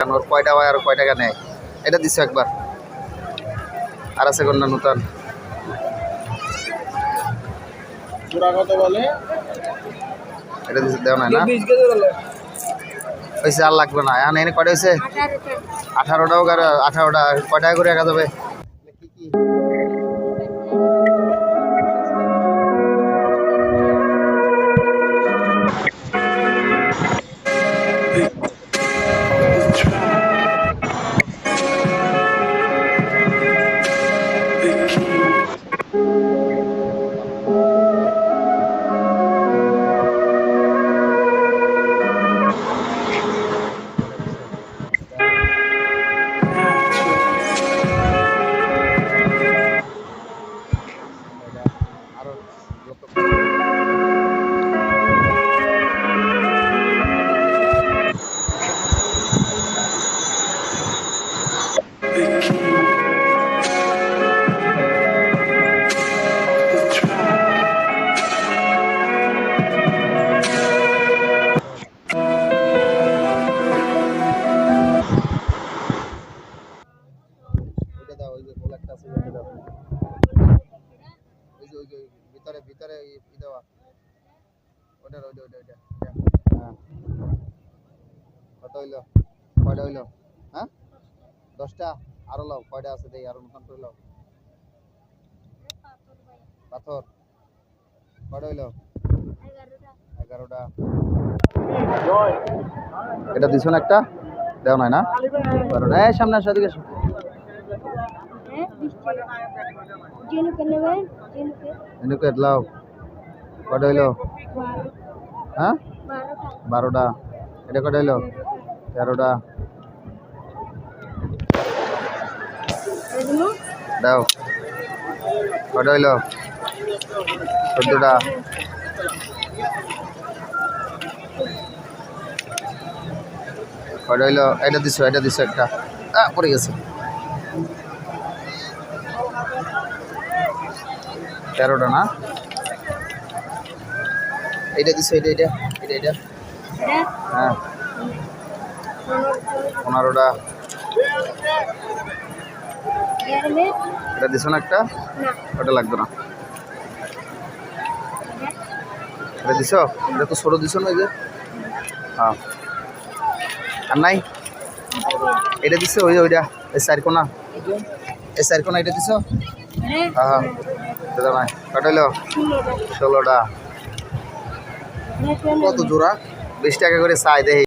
ওর কয়টা হয় আর কয় টাকা নেয় এটা দিছো একবার। আর আছে কন্যা নতুন? এটা দিছে দেওয়া নাই না? হয়েছে আর লাগবে না। এখন এনে কয়টা হয়েছে আঠারোটাও করে আঠারোটা। কয় টাকা করে রাখা যাবে? কি কি ওই যে গোল একটা আছে ওই যে ওই যে ভিতরে ভিতরে ই ই দেওয়া। ওটা ওইটা ওইটা ওইটা কত হইল? কয়টা হইল? হ্যাঁ? দশটা? আরও লাও কয়টা আছে দেই? আরও নতুন করে লাও। পাথর। কয়টা হইল? এগারোটা। এটা দিছো না একটা? দেও নাই না? এই সামনে আসো এদিকে আসো জিনুকে নেবেন জিনুকে এনেকে লাও কয়টা হইল হ্যাঁ বারোটা এটা কয়টা হইল তেরোটা দাও কয়টা হইল চোদ্দটা কয়টা হইল এটা দিছো এটা দিছো একটা পড়ে গেছে তেরোটা না? এইটা দিছো এটা এটা এটা এটা এটা হ্যাঁ। পনেরোটা। এটা দিছো না একটা? ওটা লাগবে না। এটা দিছো? এটা তো ছোটো দিছো না যে? হ্যাঁ। আর নাই? এটা দিছো, ওই, ওইটা, এই চার এই চার কোনা এটা দিছো? হ্যাঁ এটা নাই কটা হইল ষোলোটা। কত জোড়া? বিশ টাকা করে চাই দেয়